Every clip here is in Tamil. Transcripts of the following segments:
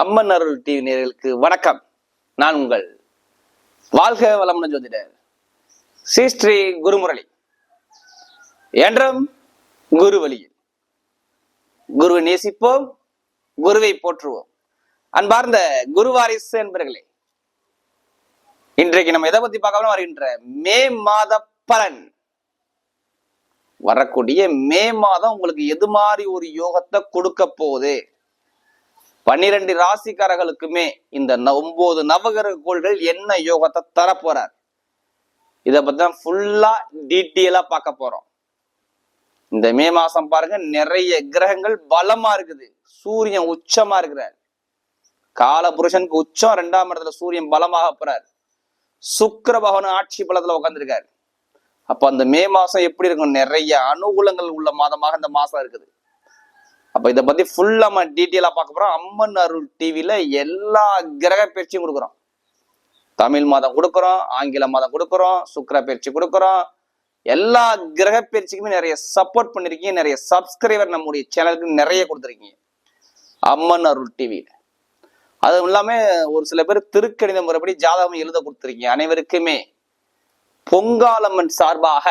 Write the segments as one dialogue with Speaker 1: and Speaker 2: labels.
Speaker 1: அம்மன் அருள் டிவி நேர்களுக்கு வணக்கம். நான் உங்கள் வாழ்க வளமுடன் ஜோதிடர் ஸ்ரீ ஸ்ரீ குருமுரளி. என்றும் குரு வழியில் குருவை நேசிப்போம் குருவை போற்றுவோம். அன்பார்ந்த குருவாரிசு என்பர்களே இன்றைக்கு நம்ம எதை பத்தி பார்க்கலாம் வருகின்ற மே மாத பலன். வரக்கூடிய மே மாதம் உங்களுக்கு எது மாதிரி ஒரு யோகத்தை கொடுக்க போகுது? பன்னிரண்டு ராசிக்காரர்களுக்குமே இந்த ந- ஒன்பது நவகிரக கோள்கள் என்ன யோகத்தை தரப்போறார். இதை பத்தி தான் ஃபுல்லா டீட்டெயிலா பார்க்க போறோம். இந்த மே மாசம் பாருங்க நிறைய கிரகங்கள் பலமா இருக்குது. சூரியன் உச்சமா இருக்கிறார். கால புருஷனுக்கு உச்சம் ரெண்டாம் இடத்துல சூரியன் பலமாக போறார். சுக்கர பகவான் ஆட்சி பலத்துல உட்காந்துருக்காரு அப்ப அந்த மே மாசம் எப்படி இருக்கும்? நிறைய அனுகூலங்கள் உள்ள மாதமாக இந்த மாசம் இருக்குது. அப்ப இதை பத்தி ஃபுல்லா நம்ம டீட்டெயிலா பார்க்க போறோம். அம்மன் அருள் டிவியில் எல்லா கிரக பயிற்சியும் கொடுக்குறோம். தமிழ் மாதம் கொடுக்குறோம் ஆங்கில மாதம் கொடுக்குறோம் சுக்கிர பயிற்சி கொடுக்குறோம். எல்லா கிரக பயிற்சிக்குமே நிறைய சப்போர்ட் பண்ணிருக்கீங்க. நிறைய சப்ஸ்கிரைபர் நம்முடைய சேனலுக்கு நிறைய கொடுத்துருக்கீங்க. அம்மன் அருள் டிவியில அதுவும் இல்லாம ஒரு சில பேர் திருக்கணித முறைப்படி ஜாதகம் எழுத கொடுத்துருக்கீங்க. அனைவருக்குமே பொங்காலம்மன் சார்பாக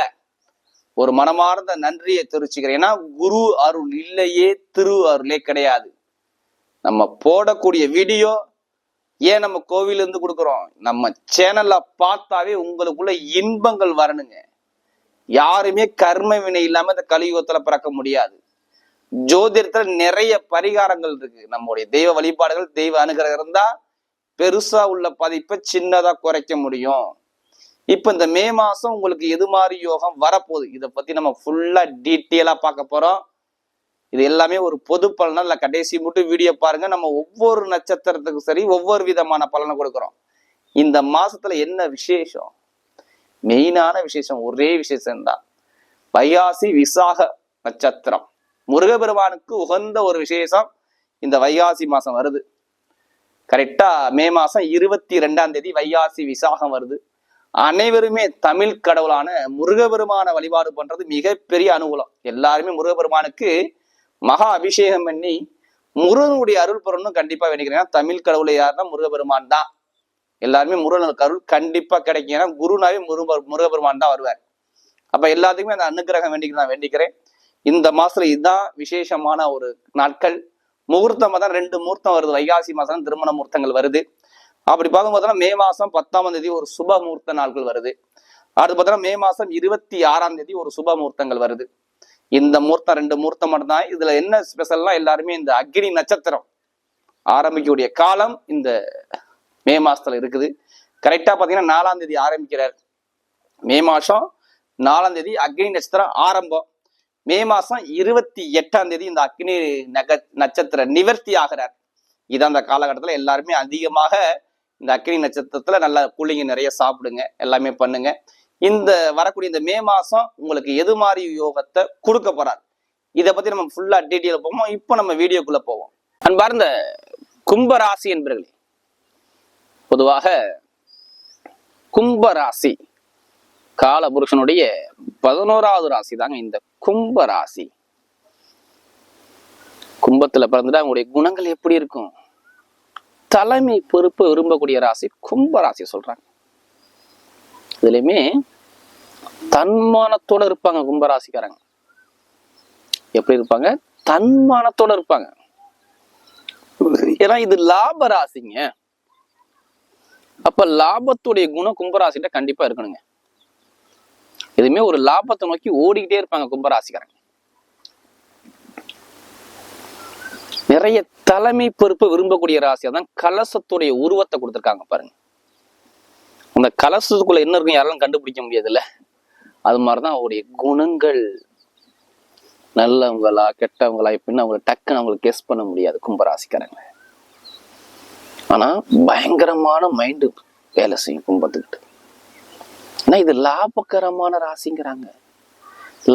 Speaker 1: ஒரு மனமார்ந்த நன்றியை தெரிவிச்சுக்கிறேன். ஏன்னா குரு அருள் இல்லையே திரு அருளே கிடையாது. நம்ம போடக்கூடிய வீடியோ ஏன் நம்ம கோவிலேருந்து கொடுக்குறோம்? நம்ம சேனல்ல பார்த்தாவே உங்களுக்குள்ள இன்பங்கள் வரணுங்க. யாருமே கர்ம வினை இல்லாம இந்த கலியுகத்துல பிறக்க முடியாது. ஜோதிடத்துல நிறைய பரிகாரங்கள் இருக்கு. நம்முடைய தெய்வ வழிபாடுகள் தெய்வ அனுகிரகம் இருந்தா பெருசா உள்ள பதிப்பை சின்னதா குறைக்க முடியும். இப்ப இந்த மே மாசம் உங்களுக்கு எது மாதிரி யோகம் வரப்போகுது? இதை பத்தி நம்ம ஃபுல்லா டீட்டெயிலா பார்க்க போறோம். இது எல்லாமே ஒரு பொது பலனா இல்லை கடைசி மட்டும் வீடியோ பாருங்க. நம்ம ஒவ்வொரு நட்சத்திரத்துக்கும் சரி ஒவ்வொரு விதமான பலனை கொடுக்குறோம். இந்த மாசத்துல என்ன விசேஷம்? மெயினான விசேஷம் ஒரே விசேஷம்தான். வையாசி வைகாசி விசாக நட்சத்திரம். முருகபெருமானுக்கு உகந்த ஒரு விசேஷம் இந்த வைகாசி மாசம் வருது. கரெக்டா மே மாசம் இருபத்தி ரெண்டாம் தேதி வைகாசி விசாகம் வருது. அனைவருமே தமிழ் கடவுளான முருகபெருமான வழிபாடு பண்றது மிகப்பெரிய அனுகூலம். எல்லாருமே முருகபெருமானுக்கு மகா அபிஷேகம் பண்ணி முருகனுடைய அருள் பெறணும் கண்டிப்பா வேண்டிக்கிறேன். ஏன்னா தமிழ் கடவுளை யாருன்னா முருகபெருமான் தான். எல்லாருமே முருகனுக்கு அருள் கண்டிப்பா கிடைக்கும். ஏன்னா குருனாவே முருக முருகபெருமான் தான் வருவார். அப்ப எல்லாத்துக்குமே அந்த அனுக்கிரகம் வேண்டிக்கிறேன் நான் வேண்டிக்கிறேன். இந்த மாசத்துல இதுதான் விசேஷமான ஒரு நாட்கள். முகூர்த்தம் தான் ரெண்டு முகூர்த்தம் வருது. வைகாசி மாசம் திருமண முகூர்த்தங்கள் வருது. அப்படி பார்க்கும்போது மே மாசம் பத்தாம் தேதி ஒரு சுப முகூர்த்த நாட்கள் வருது. அடுத்து பார்த்தோம்னா மே மாசம் இருபத்தி ஆறாம் தேதி ஒரு சுப முகூர்த்தங்கள் வருது. இந்த முகூர்த்தம் ரெண்டு முகூர்த்தம் மட்டும்தான். இதுல என்ன ஸ்பெஷல்னா எல்லாருமே இந்த அக்னி நட்சத்திரம் ஆரம்பிக்கக்கூடிய காலம் இந்த மே மாசத்துல இருக்குது. கரெக்டா பாத்தீங்கன்னா நாலாம் தேதி ஆரம்பிக்கிறார். மே மாசம் நாலாம் தேதி அக்னி நட்சத்திரம் ஆரம்பம். மே மாசம் இருபத்தி எட்டாம் தேதி இந்த அக்னி நக நட்சத்திர நிவர்த்தி ஆகிறார். இதான் அந்த காலகட்டத்தில் எல்லாருமே அதிகமாக இந்த அக்னி நட்சத்திரத்துல நல்ல கூலிங்க நிறைய சாப்பிடுங்க எல்லாமே பண்ணுங்க. இந்த வரக்கூடிய இந்த மே மாசம் உங்களுக்கு எது மாதிரி யோகத்தை கொடுக்க போறார்? இதை பத்தி நம்ம ஃபுல்லா டீட்டெயில் போவோம் இப்போ நம்ம வீடியோக்குள்ள போவோம். அன்பார்ந்த கும்பராசி என்பர்களே பொதுவாக கும்பராசி காலபுருஷனுடைய பதினோராவது ராசி தாங்க இந்த கும்பராசி. கும்பத்துல பிறந்துட்டா அவங்களுடைய குணங்கள் எப்படி இருக்கும்? தலைமை பொறுப்பு விரும்பக்கூடிய ராசி கும்ப ராசி சொல்றாங்க. இதுலயுமே தன்மானத்தோட இருப்பாங்க கும்பராசிக்காரங்க எப்படி இருப்பாங்க? தன்மானத்தோட இருப்பாங்க. ஏன்னா இது லாப ராசிங்க. அப்ப லாபத்துடைய குணம் கும்பராசிட்ட கண்டிப்பா இருக்கணுங்க. எதுவுமே ஒரு லாபத்தை நோக்கி ஓடிக்கிட்டே இருப்பாங்க கும்பராசிக்காரங்க நிறைய தலைமை பொறுப்பை விரும்பக்கூடிய ராசியா தான் கலசத்துடைய உருவத்தை கொடுத்துருக்காங்க பாருங்க. அந்த கலசத்துக்குள்ள என்ன இருக்கும் யாராலும் கண்டுபிடிக்க முடியாதுல்ல? அது மாதிரிதான் அவருடைய குணங்கள். நல்லவங்களா கெட்டவங்களா இப்படின்னு அவங்க டக்குன்னு அவங்களுக்கு கெஸ் பண்ண முடியாது கும்பராசிக்காரங்க ஆனா பயங்கரமான மைண்டு வேலை செய்யும் கும்பத்துக்கிட்டு. ஆனா இது லாபகரமான ராசிங்கிறாங்க.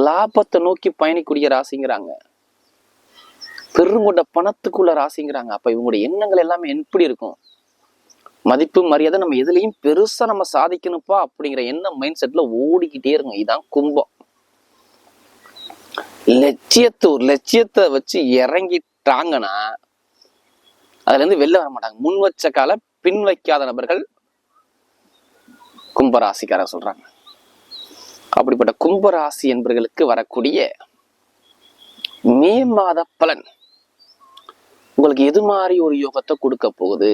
Speaker 1: லாபத்தை நோக்கி பயணிக்கூடிய ராசிங்கிறாங்க. பெருங்கொண்ட பணத்துக்குள்ள ராசிங்கிறாங்க. அப்ப இவங்களுடைய எண்ணங்கள் எல்லாமே எப்படி இருக்கும்? மதிப்பு மரியாதை நம்ம எதுலையும் பெருசா நம்ம சாதிக்கணும்ப்பா அப்படிங்கிற எண்ணம் மைண்ட் செட்ல ஓடிக்கிட்டே இருக்கும். இதுதான் கும்பம். லட்சியத்தை ஒரு லட்சியத்தை வச்சு இறங்கிட்டாங்கன்னா அதுல இருந்து வெளில வர மாட்டாங்க. முன் வச்ச கால பின் வைக்காத நபர்கள் கும்பராசிக்கார சொல்றாங்க. அப்படிப்பட்ட கும்பராசி என்பவர்களுக்கு வரக்கூடிய மே மாத பலன். உங்களுக்கு எது மாதிரி ஒரு யோகத்தை கொடுக்க போகுது?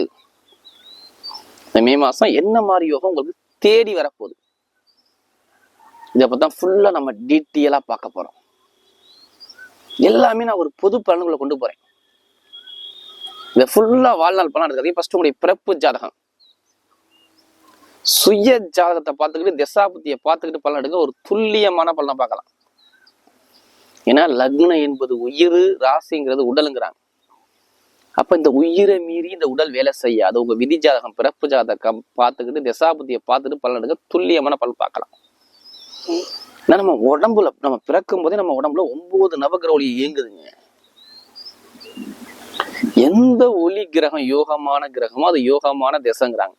Speaker 1: இந்த மே மாசம் என்ன மாதிரி யோகம் உங்களுக்கு தேடி வரப்போகுது? இதை பத்தி தான் ஃபுல்லா நம்ம டீட்டெயிலாக பார்க்க போறோம். எல்லாமே நான் ஒரு பொது பலன்களை கொண்டு போறேன். இதை ஃபுல்லா வாழ்நாள் பலன் எடுக்கிறது ஃபஸ்ட்டு உங்களுடைய பிறப்பு ஜாதகம். சுய ஜாதகத்தை பார்த்துக்கிட்டு திசாபுத்தியை பார்த்துக்கிட்டு பலன் எடுக்க ஒரு துல்லியமான பலனை பார்க்கலாம். ஏன்னா லக்னம் என்பது உயிர் ராசிங்கிறது உடலுங்கிறாங்க. அப்ப இந்த உயிரை மீறி இந்த உடல் வேலை செய்யாது உங்க விதி ஜாதகம் பிறப்பு ஜாதகம் பார்த்துக்கிட்டு திசாபுத்தியை பார்த்துட்டு பலன் எடுக்க துல்லியமான பலன் பார்க்கலாம். நம்ம உடம்புல நம்ம பிறக்கும் போதே நம்ம உடம்புல ஒன்பது நவகிர ஒளி இயங்குதுங்க. எந்த ஒளி கிரகம் யோகமான கிரகமோ அது யோகமான திசைங்கிறாங்க.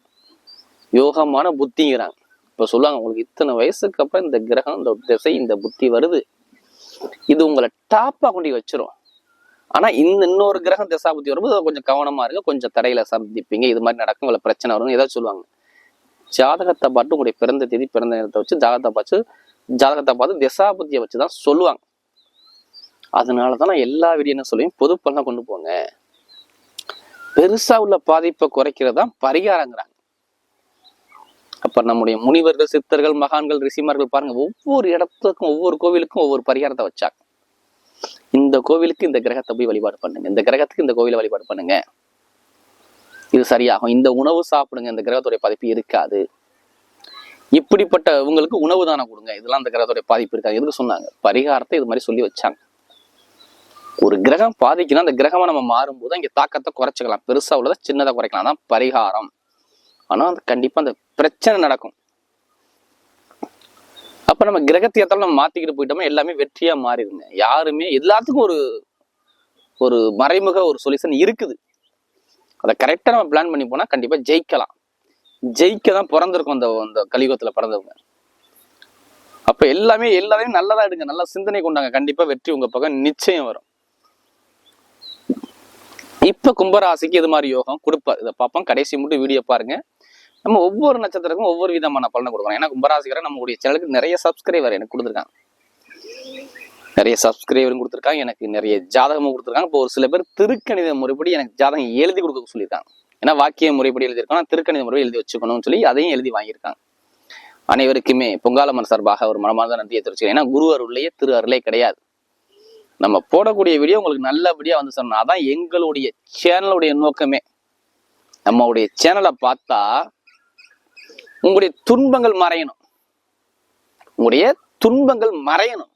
Speaker 1: யோகமான புத்திங்கிறாங்க. இப்ப சொல்லுவாங்க உங்களுக்கு இத்தனை வயசுக்கு அப்புறம் இந்த கிரகம் இந்த திசை இந்த புத்தி வருது. இது உங்களை டாப்பா கொண்டு வச்சிரும். ஆனா இந்த இன்னொரு கிரகம் திசாபுத்தி வரும்போது கொஞ்சம் கவனமா இருங்க கொஞ்சம் தடையில சந்திப்பீங்க. இது மாதிரி நடக்கும் உங்களை பிரச்சனை வரும் ஏதாவது சொல்லுவாங்க. ஜாதகத்தை பார்த்து உங்களுடைய பிறந்த தேதி பிறந்த நேரத்தை வச்சு ஜாதகத்தை பார்த்து ஜாதகத்தை பார்த்து திசாபுத்தியை வச்சு தான் சொல்லுவாங்க. அதனால தான் நான் எல்லா வீடியோ என்ன சொல்லுவேன் பொது பலனை கொண்டு போங்க. பெருசா உள்ள பாதிப்பை குறைக்கிறது தான் பரிகாரங்கிறாங்க. அப்ப நம்முடைய முனிவர்கள் சித்தர்கள் மகான்கள் ரிஷிமார்கள் பாருங்க ஒவ்வொரு இடத்துக்கும் ஒவ்வொரு கோவிலுக்கும் ஒவ்வொரு பரிகாரத்தை வச்சாங்க. இந்த கோவிலுக்கு இந்த கிரகத்தை போய் வழிபாடு பண்ணுங்க. இந்த கிரகத்துக்கு இந்த கோவிலை வழிபாடு பண்ணுங்க. இது சரியாகும். இந்த உணவு சாப்பிடுங்க. இந்த கிரகத்துடைய பாதிப்பு இருக்காது. இப்படிப்பட்ட உங்களுக்கு உணவு தானம் கொடுங்க. இதெல்லாம் அந்த கிரகத்துடைய பாதிப்பு இருக்காது. எதுக்கு சொன்னாங்க? பரிகாரத்தை இது மாதிரி சொல்லி வச்சாங்க. ஒரு கிரகம் பாதிக்குன்னா அந்த கிரகமா நம்ம மாறும்போது இங்க தாக்கத்தை குறைச்சிக்கலாம். பெருசா உள்ளதை சின்னதை குறைக்கலாம். தான் பரிகாரம். ஆனா அது கண்டிப்பா அந்த பிரச்சனை நடக்கும். அப்ப நம்ம கிரகத்தை ஏத்தாலும் நம்ம மாத்திக்கிட்டு போயிட்டோம்னா எல்லாமே வெற்றியா மாறிடுங்க. யாருமே எல்லாத்துக்கும் ஒரு ஒரு மறைமுக ஒரு சொல்யூஷன் இருக்குது. அதை கரெக்டா நம்ம பிளான் பண்ணி போனா கண்டிப்பா ஜெயிக்கலாம். ஜெயிக்க தான் பிறந்திருக்கும் அந்த அந்த கலியுகத்துல பிறந்தவங்க. அப்ப எல்லாமே எல்லாரையும் நல்லதா எடுங்க. நல்ல சிந்தனை கொண்டாங்க. கண்டிப்பா வெற்றி உங்க பக்கம் நிச்சயம் வரும். இப்ப கும்பராசிக்கு இது மாதிரி யோகம் கொடுப்பார். இதை பார்ப்போம். கடைசி மட்டும் வீடியோ பாருங்க. நம்ம ஒவ்வொரு நட்சத்திரக்கும் ஒவ்வொரு விதமான பலனை கொடுக்கணும். ஏன்னா கும்பராசிக்காரன் நம்மளுடைய சேனலுக்கு நிறைய சப்ஸ்கிரைபர் எனக்கு கொடுத்துருக்காங்க. நிறைய சப்ஸ்கிரைபரும் கொடுத்துருக்காங்க. எனக்கு நிறைய ஜாதகமும் கொடுத்துருக்காங்க. இப்போ ஒரு சில பேர் திருக்கணித முறைப்படி எனக்கு ஜாதகம் எழுதி கொடுக்க சொல்லியிருக்காங்க. ஏன்னா வாக்கிய முறைப்படி எழுதியிருக்கோம் நான் திருக்கணித முறை எழுதி வச்சுக்கணும்னு சொல்லி அதையும் எழுதி வாங்கியிருக்காங்க. அனைவருக்குமே பொங்காலம்மன் சார்பாக ஒரு மனமார்ந்த நன்றியை தெரிவிச்சுக்கிறேன். ஏன்னா குரு அருளையே திரு அருளே கிடையாது. நம்ம போடக்கூடிய வீடியோ உங்களுக்கு நல்லபடியாக வந்து சொல்லணும் அதான் எங்களுடைய சேனலுடைய நோக்கமே. நம்மளுடைய சேனலை பார்த்தா உங்களுடைய துன்பங்கள் மறையணும். உங்களுடைய துன்பங்கள் மறையணும்.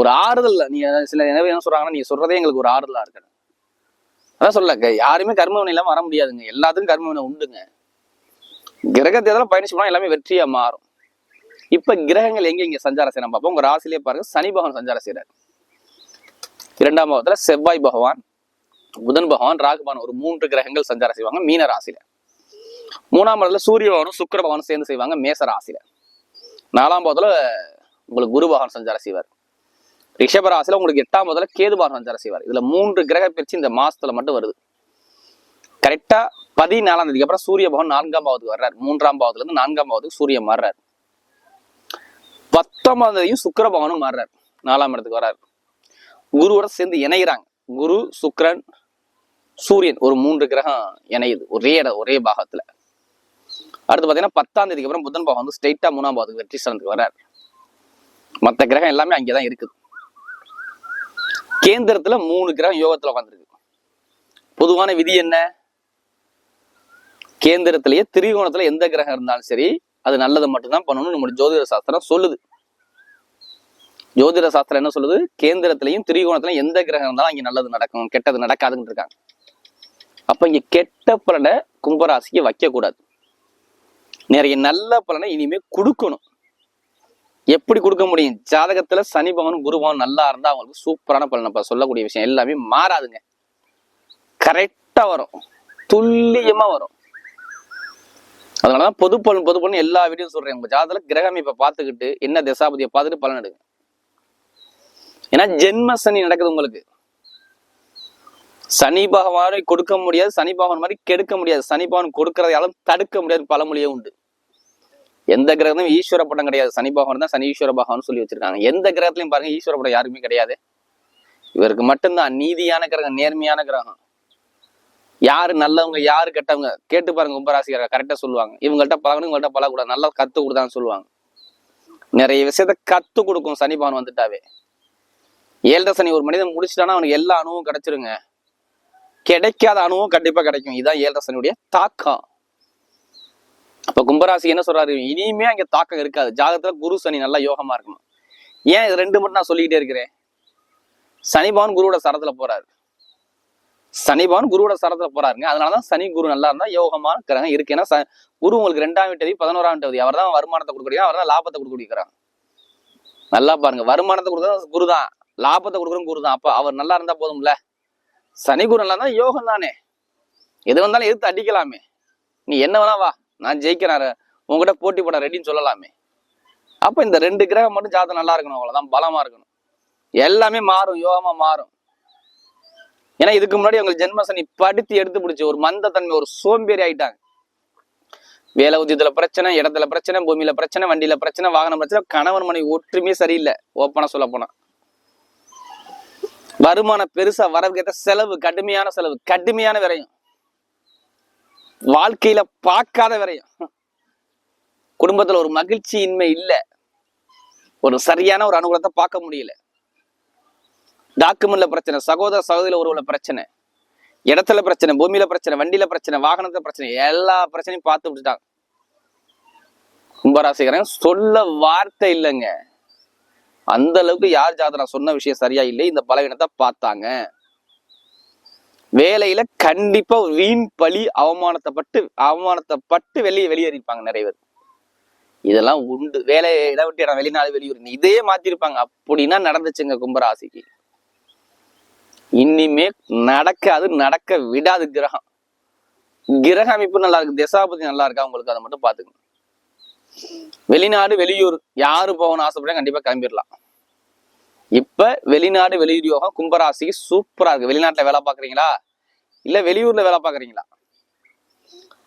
Speaker 1: ஒரு ஆறுதல் நீ சில எனவே என்ன சொல்றாங்கன்னா நீ சொல்றதே எங்களுக்கு ஒரு ஆறுதலா இருக்கணும் அதான் சொல்ல யாருமே கர்மவினை இல்லாம வர முடியாதுங்க. எல்லாத்துக்கும் கர்மவினை உண்டுங்க. கிரகத்தை எதாவது பயணிச்சு போனா எல்லாமே வெற்றியா மாறும். இப்ப கிரகங்கள் எங்க இங்க சஞ்சாரம் செய்யணும் பார்ப்போம் உங்க ராசிலேயே பாருங்க சனி பகவான் சஞ்சாரம் செய்யறாரு இரண்டாம் பாவத்துல செவ்வாய் பகவான் புதன் பகவான் ராகு பகவான் ஒரு மூன்று கிரகங்கள் சஞ்சாரம் செய்வாங்க மீன ராசியில. மூணாம் இடத்துல சூரிய பகவானும் சுக்கர பகவானும் சேர்ந்து செய்வாங்க மேச ராசியில. நாலாம் பாவத்துல உங்களுக்கு குரு பகவான் சஞ்சாரம் செய்வார். ரிஷப ராசியில உங்களுக்கு எட்டாம் பாவத்துல கேது பகவான் சஞ்சாரம் செய்வார். இதுல மூன்று கிரக பிரிச்சு இந்த மாசத்துல மட்டும் வருது. கரெக்டா பதினாலாம் தேதிக்கு அப்புறம் சூரிய பகவான் நான்காம் பாவத்துக்கு வர்றாரு. மூன்றாம் பாவத்துல இருந்து நான்காம் பாவத்துக்கு சூரியன் மாறுறார். பத்தொன்பதாம் தேதியும் சுக்கர பகவானும் மாறுறாரு. நாலாம் இடத்துக்கு வர்றாரு. குருவோட சேர்ந்து இணைகிறாங்க குரு சுக்கிரன் சூரியன் ஒரு மூன்று கிரகம் இணையுது. ஒரே இடம் ஒரே பாகத்துல. அடுத்து பாத்தீங்கன்னா பத்தாம் தேதிக்கு அப்புறம் புதன் பாகம் வந்து ஸ்ட்ரெயிட்டாக மூணாம் பாவத்துக்கு வெற்றி ஸ்தானத்துக்கு வர்றார். மத்த கிரகம் எல்லாமே அங்கேதான் இருக்குது. கேந்திரத்துல மூணு கிரகம் யோகத்துல உட்காந்துருக்கு பொதுவான விதி என்ன? கேந்திரத்திலேயே திரிகோணத்துல எந்த கிரகம் இருந்தாலும் சரி அது நல்லதை மட்டும்தான் பண்ணணும்னு நம்முடைய ஜோதிட சாஸ்திரம் சொல்லுது. ஜோதிட சாஸ்திரம் என்ன சொல்லுது? கேந்திரத்திலையும் திரிகோணத்திலையும் எந்த கிரகம் இருந்தாலும் அங்கே நல்லது நடக்கும் கெட்டது நடக்காதுன்னு இருக்காங்க. அப்ப இங்க கெட்ட பலனை கும்பராசிக்கு வைக்க கூடாது நிறைய நல்ல பலனை இனிமே கொடுக்கணும். எப்படி கொடுக்க முடியும்? ஜாதகத்துல சனி பகவான் குருபவன் நல்லா இருந்தா அவங்களுக்கு சூப்பரான பலன். இப்போ சொல்லக்கூடிய விஷயம் எல்லாமே மாறாதுங்க. கரெக்டா வரும். துல்லியமா வரும். அதனாலதான் பொது பலன் பொது பலன் எல்லா வீடியோ சொல்றேன். உங்க ஜாதகத்துல கிரகம் இப்ப பாத்துக்கிட்டு என்ன திசாபதியை பார்த்துட்டு பலன் எடுங்க. ஏன்னா ஜென்ம சனி நடக்குது உங்களுக்கு. சனி பகவானை கொடுக்க முடியாது சனி பகவான் மாதிரி கெடுக்க முடியாது. சனி பகவான் கொடுக்கறதையாலும் தடுக்க முடியாது. பழமொழியே உண்டு. எந்த கிரகமும் ஈஸ்வர படம் கிடையாது. சனி பகவான் தான் சனி ஈஸ்வர பகவான் சொல்லி வச்சிருக்காங்க. எந்த கிரகத்திலையும் பாருங்க ஈஸ்வர படம் யாருமே கிடையாது. இவருக்கு மட்டும்தான். நீதியான கிரகம் நேர்மையான கிரகம். யாரு நல்லவங்க யாரு கெட்டவங்க? கேட்டு பாருங்க கும்பராசிக்காரங்க கரெக்டா சொல்லுவாங்க. இவங்கள்ட்ட பழகணும் இவங்கள்ட்ட பழகக்கூடாது. நல்லா கத்து கொடுத்தான்னு சொல்லுவாங்க. நிறைய விஷயத்த கத்து கொடுக்கும் சனி பகவான் வந்துட்டாவே. ஏழரை சனி ஒரு மனிதன் முடிச்சிட்டானா அவனுக்கு எல்லா அணுவும் கிடைச்சிருங்க. கிடைக்காத அணுவும் கண்டிப்பா கிடைக்கும். இதுதான் ஏழரை சனியுடைய தாக்கம். அப்ப கும்பராசி என்ன சொல்றாரு? இனிமே அங்க தாக்கம் இருக்காது. ஜாதகத்துல குரு சனி நல்லா யோகமா இருக்கணும். ஏன் இது ரெண்டு மட்டும் நான் சொல்லிக்கிட்டே இருக்கிறேன்? சனிபவன் குருவோட சரத்துல போறாரு. சனிபவன் குருவோட சரத்துல போறாருங்க. அதனாலதான் சனி குரு நல்லா இருந்தா யோகமா இருக்கிறாங்க. இருக்கு. ஏன்னா ச- குரு உங்களுக்கு ரெண்டாம் வீட்டதி பதினோராம் வீட்டதி அவர் தான் வருமானத்தை கொடுக்குறீங்க அவர் தான் லாபத்தை கொடுக்குறாங்க. நல்லா பாருங்க. வருமானத்தை கொடுக்குறது குரு தான். லாபத்தை கொடுக்குறது குரு தான். அப்ப அவர் நல்லா இருந்தா போதும்ல? சனி குரு நல்லா இருந்தா யோகம் தானே. எது வந்தாலும் எதிர்த்து அடிக்கலாமே. நீ என்ன வேணா வா. நான் ஜெயிக்கிறேன் உங்ககிட்ட போட்டி போட ரெடின்னு சொல்லலாமே. அப்போ இந்த ரெண்டு கிரகம் மட்டும் ஜாதகம் நல்லா இருக்கணும் அவ்வளவுதான். பலமா இருக்கணும். எல்லாமே மாறும் யோகமா மாறும். ஏன்னா இதுக்கு முன்னாடி அவங்க ஜென்மசனி படுத்தி எடுத்து பிடிச்சி ஒரு மந்த தன்மை ஒரு சோம்பேறி ஆயிட்டாங்க. வேலை உத்தியத்துல பிரச்சனை இடத்துல பிரச்சனை பூமியில பிரச்சனை வண்டியில பிரச்சனை வாகனம் பிரச்சனை கணவன் மனைவி ஒற்றுமே சரியில்லை ஓப்பனா சொல்ல போனா. வருமானம் பெருசா வரவுக்கேற்ற செலவு கடுமையான செலவு கடுமையான விரையும். வாழ்க்கையில பார்க்காத வரையும் குடும்பத்துல ஒரு மகிழ்ச்சி இன்மை இல்ல. ஒரு சரியான ஒரு அனுகூலத்தை பார்க்க முடியல. டாக்குமெண்ட்ல பிரச்சனை சகோதர சகோதரில உறவுல பிரச்சனை இடத்துல பிரச்சனை பூமியில பிரச்சனை வண்டியில பிரச்சனை வாகனத்துல பிரச்சனை எல்லா பிரச்சனையும் பார்த்து விட்டுட்டாங்க. கும்பராசிக்கிறேன் சொல்ல வார்த்தை இல்லைங்க. அந்த அளவுக்கு யார் ஜாதகம் சொன்ன விஷயம் சரியா இல்லை இந்த பலவீனத்தை பார்த்தாங்க. வேலையில கண்டிப்பா ஒரு வீண் பழி அவமானத்தை பட்டு அவமானத்தை பட்டு வெளியே வெளியேறிப்பாங்க நிறைய பேர். இதெல்லாம் உண்டு. வேலையை இடம் விட்டு இடம் வெளிநாடு வெளியூர் இதே மாத்திருப்பாங்க. அப்படின்னா நடந்துச்சுங்க கும்பராசிக்கு. இனிமே நடக்காது நடக்க விடாது கிரகம். கிரக அமைப்பு நல்லா இருக்கு திசாபதி நல்லா இருக்கா உங்களுக்கு அதை மட்டும் பாத்துக்கணும் வெளிநாடு வெளியூர் யாரு போகணும்னு ஆசைப்படுறா கண்டிப்பா கிளம்பிடலாம். இப்ப வெளிநாடு வெளியூர் யோகம் கும்பராசிக்கு சூப்பரா இருக்கு. வெளிநாட்டுல வேலை பாக்குறீங்களா இல்ல வெளியூர்ல வேலை பாக்குறீங்களா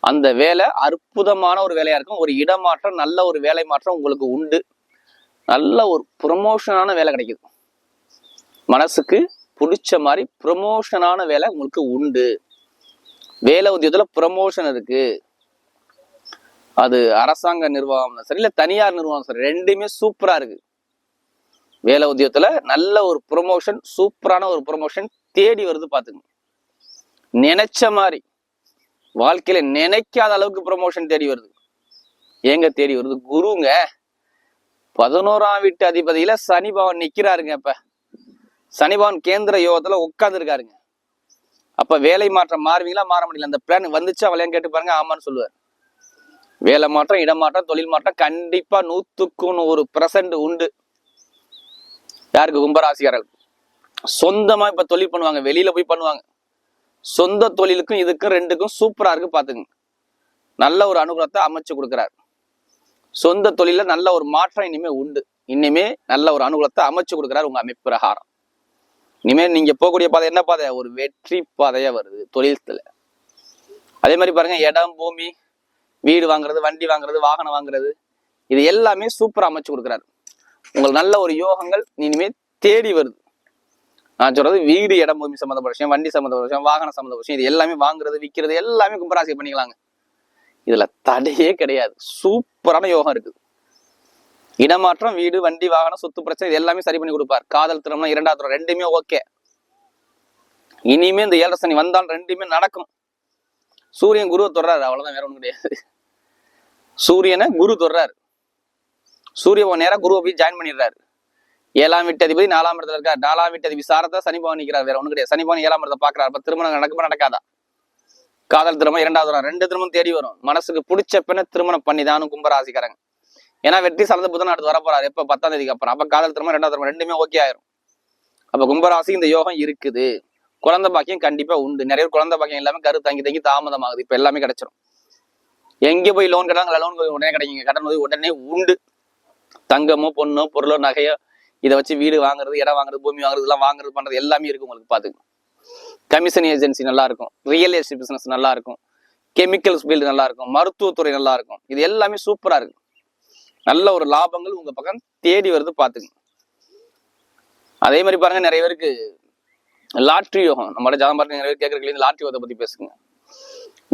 Speaker 1: அந்த வேலை அற்புதமான ஒரு வேலையா இருக்கும். ஒரு இடமாற்றம் நல்ல ஒரு வேலை மாற்றம் உங்களுக்கு உண்டு. நல்ல ஒரு ப்ரொமோஷனான வேலை கிடைக்குது. மனசுக்கு பிடிச்ச மாதிரி ப்ரொமோஷனான வேலை உங்களுக்கு உண்டு. வேலை உத்தியத்துல ப்ரொமோஷன் இருக்கு. அது அரசாங்க நிர்வாகம் சரி இல்ல தனியார் நிர்வாகம் சரி ரெண்டுமே சூப்பரா இருக்கு. வேலை உத்தியோகத்துல நல்ல ஒரு ப்ரொமோஷன் சூப்பரான ஒரு ப்ரொமோஷன் தேடி வருது பாத்துங்க நினைச்ச மாதிரி வாழ்க்கையில நினைக்காத அளவுக்கு ப்ரொமோஷன் தேடி வருது. ஏங்க தேடி வருது? குருங்க பதினோராம் வீட்டு அதிபதியில சனி பவன் நிக்கிறாருங்க இப்ப. சனி பவன் கேந்திர யோகத்துல உட்காந்துருக்காருங்க அப்போ அப்ப வேலை மாற்றம் மாறுவீங்களா? மாற முடியல. அந்த பிளான் வந்துச்சா அவளையும் கேட்டு பாருங்க ஆமான்னு சொல்லுவார். வேலை மாற்றம் இடமாற்றம் தொழில் மாற்றம் கண்டிப்பா நூத்துக்கு நூறு பிரசன்ட் உண்டு. யாருக்கு? கும்பராசிக்காரர்கள். சொந்தமா இப்ப தொழில் பண்ணுவாங்க. வெளியில போய் பண்ணுவாங்க. சொந்த தொழிலுக்கும் இதுக்கும் ரெண்டுக்கும் சூப்பரா இருக்கு பாத்துங்க நல்ல ஒரு அனுகூலத்தை அமைச்சு கொடுக்குறாரு. சொந்த தொழில நல்ல ஒரு மாற்றம் இனிமே உண்டு. இனிமே நல்ல ஒரு அனுகூலத்தை அமைச்சு கொடுக்குறாரு உங்க அமைப்பு பிரகாரம். இனிமே நீங்க போகக்கூடிய பாதை என்ன பாதை? ஒரு வெற்றி பாதையா வருது தொழிலத்துல அதே மாதிரி பாருங்க இடம் பூமி வீடு வாங்குறது வண்டி வாங்குறது வாகனம் வாங்குறது இது எல்லாமே சூப்பரா அமைச்சு கொடுக்குறாரு. உங்களுக்கு நல்ல ஒரு யோகங்கள் இனிமேல் தேடி வருது. நான் சொல்றது வீடு இடம் பூமி சம்மந்தப்பட்ட விஷயம் வண்டி சம்மந்தப்பட்ட விஷயம் வாகன சம்மந்தப்பட்ட விஷயம் இது எல்லாமே வாங்குறது விற்கிறது எல்லாமே கும்பராசி பண்ணிக்கலாங்க. இதுல தடையே கிடையாது. சூப்பரான யோகம் இருக்குது. இடமாற்றம் வீடு வண்டி வாகனம் சொத்து பிரச்சனை இது எல்லாமே சரி பண்ணி கொடுப்பார். காதல் திருமணம் இரண்டாவது திருமணம் ரெண்டுமே ஓகே. இனிமே இந்த ஏழரை சனி வந்தால் ரெண்டுமே நடக்கும். சூரியன் குருவை தொடர்றாரு அவ்வளவுதான் வேற ஒன்றும் கிடையாது. சூரியனை குரு தொடுறாரு. சூரிய பகவான் நேரா குருவை போய் ஜாயின் பண்ணிடுறாரு. ஏழாம் வீட்டு அதிபதி நாலாம் இடத்துல இருக்கார். நாலாம் வீட்டு அதிபதி சாரதா சனி பவன் நிற்கிறார் வேற ஒண்ணும் கிடையாது சனி பவன் ஏழாம் இடத்தை பாக்குறாரு அப்ப திருமணம் நடக்குமா நடக்காதா? காதல் திருமணம் இரண்டாவது வரும். ரெண்டு திருமணம் தேடி வரும். மனசுக்கு பிடிச்ச பெண்ணை திருமணம் பண்ணி தானும் கும்பராசிக்காரங்க. ஏன்னா வெற்றி சார்ந்த புதன் அடுத்து வரப்போறாரு. எப்ப? பத்தாம் தேதிக்கு அப்புறம். அப்ப காதல் திருமணம் ரெண்டாவது திருமணம் ரெண்டுமே ஓகே ஆயிரும். அப்ப கும்பராசி இந்த யோகம் இருக்குது. குழந்தை பாக்கியம் கண்டிப்பா உண்டு. நிறைய குழந்தை பாக்கியம் எல்லாமே கரு தங்கி தங்கி தாமதமாகுது. இப்ப எல்லாமே கிடைச்சிரும். எங்க போய் லோன் கேட்டாங்க லோன் உடனே கிடைக்குங்க. கடன் உதவி உடனே உண்டு. தங்கமோ பொண்ணோ பொருளோ நகையோ இதை வச்சு வீடு வாங்குறது இடம் வாங்குறது பூமி வாங்குறது எல்லாம் வாங்குறது பண்றது எல்லாமே இருக்கும் உங்களுக்கு பாத்துக்கணும் கமிஷன் ஏஜென்சி நல்லா இருக்கும் ரியல் எஸ்டேட் பிசினஸ் நல்லா இருக்கும் கெமிக்கல்ஸ் ஃபீல்டு நல்லா இருக்கும் மருத்துவத்துறை நல்லா இருக்கும் இது எல்லாமே சூப்பரா இருக்கும் நல்ல ஒரு லாபங்கள் உங்க பக்கம் தேடி வருது பாத்துங்க அதே மாதிரி பாருங்க நிறைய பேருக்கு லாட்ரி யோகம். நம்மளோட ஜாதம் பாருங்க நிறைய பேர் கேட்கறதுல லாட்ரி யோகத்தை பத்தி பேசுங்க.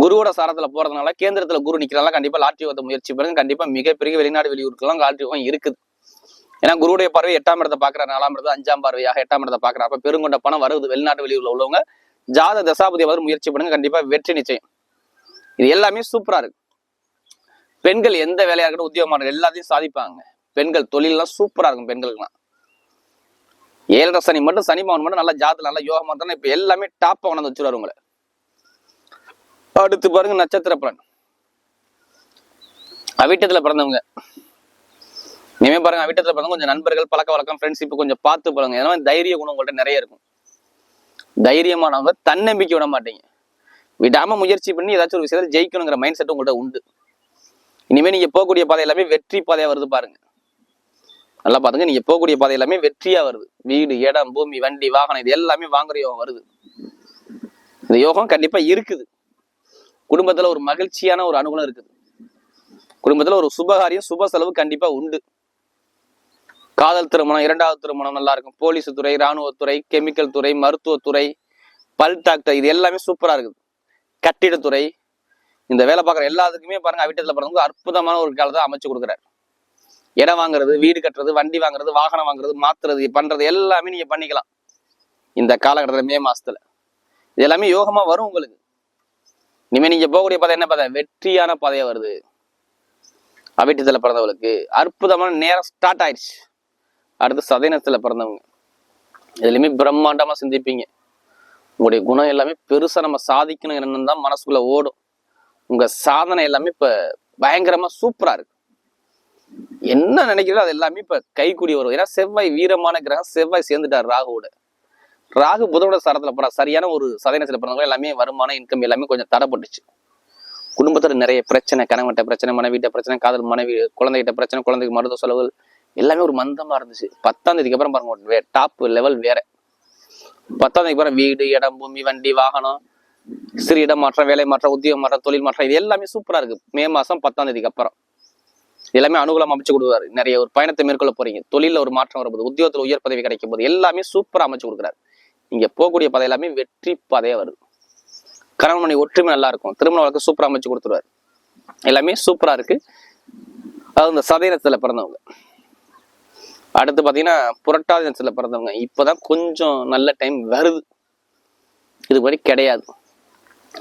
Speaker 1: குருவோட சாரத்துல போறதுனால கேந்திரத்துல குரு நிக்கிறனால கண்டிப்பா லாட்ரி யோகத்தை முயற்சி பண்ணுங்க. கண்டிப்பா மிகப்பெரிய வெளிநாடு வெளியூருக்கெல்லாம் லாட்ரி யோகம் இருக்குது. ஏன்னா குருடைய பார்வை எட்டாம் இடத்தை பாக்குற நாலாம் இடத்து அஞ்சாம் பார்வையாக எட்டாம் இடத்தை பாக்குற அப்ப பெருங்கொண்ட பணம் வருது வெளிநாட்டு வெளியூர்ல உள்ளவங்க ஜாத தசாபதி அவர் முயற்சி பண்ணுங்க. கண்டிப்பா வெற்றி நிச்சயம். இது எல்லாமே சூப்பரா இருக்கு. பெண்கள் எந்த வேலையாக இருக்கட்டும் உத்தியோகமாக எல்லாத்தையும் சாதிப்பாங்க. பெண்கள் தொழிலெல்லாம் சூப்பரா இருக்கும் பெண்களுக்குலாம் ஏழரை சனி மட்டும் சனி பவன் மட்டும் நல்லா ஜாதத்தில் நல்லா யோகமாக இருந்தா இப்போ எல்லாமே டாப் கொண்டாந்து வச்சுருவாரு உங்களை. அடுத்து பாருங்க நட்சத்திர பலன். அவிட்டத்துல பிறந்தவங்க. இனிமே பாருங்க அவிட்டத்துல பிறந்தவங்க கொஞ்சம் நண்பர்கள் பழக்க வழக்கம் ஃப்ரெண்ட்ஷிப் கொஞ்சம் பார்த்து பழங்க ஏன்னா தைரிய குணம் உங்கள்கிட்ட நிறைய இருக்கும். தைரியமானவங்க தன்னம்பிக்கை விட மாட்டீங்க. விடாம முயற்சி பண்ணி ஏதாச்சும் ஒரு விஷயத்துல ஜெயிக்கணுங்கிற மைண்ட் செட் உங்கள்கிட்ட உண்டு. இனிமே நீங்க போகக்கூடிய பாதை எல்லாமே வெற்றி பாதையா வருது பாருங்க. நல்லா பாத்துங்க நீங்க போகக்கூடிய பாதை எல்லாமே வெற்றியா வருது. வீடு இடம் பூமி வண்டி வாகனம் இது எல்லாமே வாங்குற யோகம் வருது. இந்த யோகம் கண்டிப்பா இருக்குது. குடும்பத்துல ஒரு மகிழ்ச்சியான ஒரு அனுகூலம் இருக்குது. குடும்பத்துல ஒரு சுபகாரியம் சுப செலவு கண்டிப்பா உண்டு. காதல் திருமணம் இரண்டாவது திருமணம் நல்லா இருக்கும். போலீஸ் துறை இராணுவத்துறை கெமிக்கல் துறை மருத்துவத்துறை பல் டாக்டர் இது எல்லாமே சூப்பரா இருக்குது. கட்டிடத்துறை இந்த வேலை பார்க்குற எல்லாத்துக்குமே பாருங்க அவிட்டத்துல பிறந்தவங்க அற்புதமான ஒரு காலத்தை அமைச்சு கொடுக்குறாரு. இடம் வாங்குறது வீடு கட்டுறது வண்டி வாங்குறது வாகனம் வாங்குறது மாத்துறது பண்றது எல்லாமே நீங்க பண்ணிக்கலாம். இந்த காலகட்டத்தில் மே மாசத்துல. இது எல்லாமே யோகமா வரும் உங்களுக்கு. இனிமேல் நீங்க போகக்கூடிய பாதை என்ன பாதை? வெற்றியான பாதையா வருது. அவிட்டத்தில் பிறந்தவங்களுக்கு அற்புதமான நேரம் ஸ்டார்ட் ஆயிடுச்சு. அடுத்து சதயனத்தில் பிறந்தவங்க. இதுலயுமே பிரம்மாண்டமாக சிந்திப்பீங்க. உங்களுடைய குணம் எல்லாமே பெருசாக நம்ம சாதிக்கணும் என்னன்னு தான் மனசுக்குள்ள ஓடும். உங்கள் சாதனை எல்லாமே இப்போ பயங்கரமாக சூப்பராக இருக்கு. என்ன நினைக்கிறதோ அது எல்லாமே இப்போ கைக்கூடி வரும். ஏன்னா செவ்வாய் வீரமான கிரகம் செவ்வாய் சேர்ந்துட்டார் ராகுவோட. ராகு புதனோட சரத்துல போற சரியான ஒரு சதயனத்துல பிறந்தவங்க எல்லாமே வருமானம் இன்கம் எல்லாமே கொஞ்சம் தடைப்பட்டுச்சு. குடும்பத்துல நிறைய பிரச்சனை கணவன்கிட்ட பிரச்சனை மனைவிட்ட பிரச்சனை காதல் மனைவி குழந்தைகிட்ட பிரச்சனை குழந்தைக்கு மருத்துவ செலவுகள் எல்லாமே ஒரு மந்தமா இருந்துச்சு. பத்தாம் தேதிக்கு அப்புறம் பாருங்க டாப் லெவல் வேற. பத்தாம் தேதிக்கு அப்புறம் வீடு இடம் பூமி வண்டி வாகனம் சிறு இடம் மாற்றம் வேலை மாற்றம் உத்தியோகம் மாற்றம் தொழில் மாற்றம் இது எல்லாமே சூப்பரா இருக்கு. மே மாசம் பத்தாம் தேதிக்கு அப்புறம். எல்லாமே அனுகூலம் அமைச்சு கொடுக்குறாரு. நிறைய ஒரு பயணத்தை மேற்கொள்ள போறீங்க. தொழில ஒரு மாற்றம் வரும்போது உத்தியோகத்துல உயர் பதவி கிடைக்கும் போது எல்லாமே சூப்பரா அமைச்சு கொடுக்குறாரு. நீங்க போகக்கூடிய பாதை எல்லாமே வெற்றி பாதையாக வருது. கணவன் மணி ஒற்றுமை நல்லா இருக்கும் திருமண வழக்கு சூப்பரா அமைச்சு கொடுத்துருவாரு. எல்லாமே சூப்பரா இருக்கு. அது இந்த சதயத்தில் பிறந்தவங்க. அடுத்து பாத்தீங்கன்னா புரட்டாதி நட்சத்திரத்துல பிறந்தவங்க. இப்பதான் கொஞ்சம் நல்ல டைம் வருது. இது மாதிரி கிடையாது.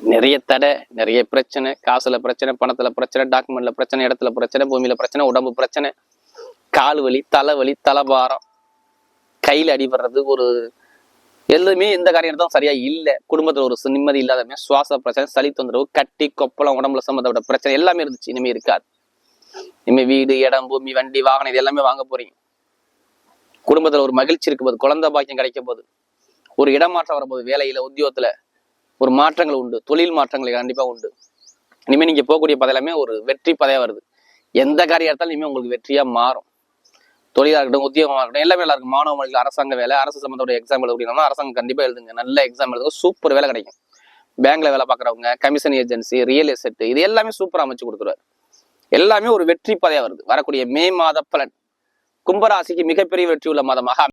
Speaker 1: நிறைய தடை நிறைய பிரச்சனை. காசுல பிரச்சனை பணத்துல பிரச்சனை டாக்குமெண்ட்ல பிரச்சனை இடத்துல பிரச்சனை பூமியில பிரச்சனை உடம்பு பிரச்சனை. கால் வலி தலைவலி தலைபாரம் கையில அடிபடுறது ஒரு எல்லாமே இந்த காரியம் தான் சரியா இல்லை. குடும்பத்தில் ஒரு நிம்மதி இல்லாதமே சுவாச பிரச்சனை சளி தொந்தரவு கட்டி கொப்பளம் உடம்புல சம்மந்தப்பட்ட பிரச்சனை எல்லாமே இருந்துச்சு. இனிமே இருக்காது. இனிமே வீடு இடம் பூமி வண்டி வாகனம் இது எல்லாமே வாங்க போறீங்க. குடும்பத்துல ஒரு மகிழ்ச்சி இருக்கும் போது குழந்தை பாக்கியம் கிடைக்கும் போது ஒரு இடமாற்றம் வரும்போது வேலையில உத்தியோகத்துல ஒரு மாற்றங்கள் உண்டு தொழில் மாற்றங்கள் கண்டிப்பா உண்டு. இனிமேல் நீங்க போகக்கூடிய பதெல்லாமே ஒரு வெற்றி பதையா வருது. எந்த காரியம் எடுத்தாலும் உங்களுக்கு வெற்றியா மாறும். தொழிலா இருக்கட்டும் உத்தியோகமா இருக்கட்டும் எல்லாமே நல்லா இருக்கும். மாணவ அரசாங்க வேலை அரசு சம்மந்தோட எக்ஸாம் எழுத அப்படின்னா அரசாங்கம் கண்டிப்பாக எழுதுங்க. நல்ல எக்ஸாம் எழுதுங்க. சூப்பர் வேலை கிடைக்கும். பேங்க்ல வேலை பார்க்குறவங்க கமிஷன் ஏஜென்சி ரியல் எஸ்டேட் இது எல்லாமே சூப்பரா அமைச்சு கொடுத்துருவாரு. எல்லாமே ஒரு வெற்றி பதையா வருது. வரக்கூடிய மே மாத பலன். கும்பராசிக்கு மிகப்பெரிய வெற்றி உள்ள மாதமாக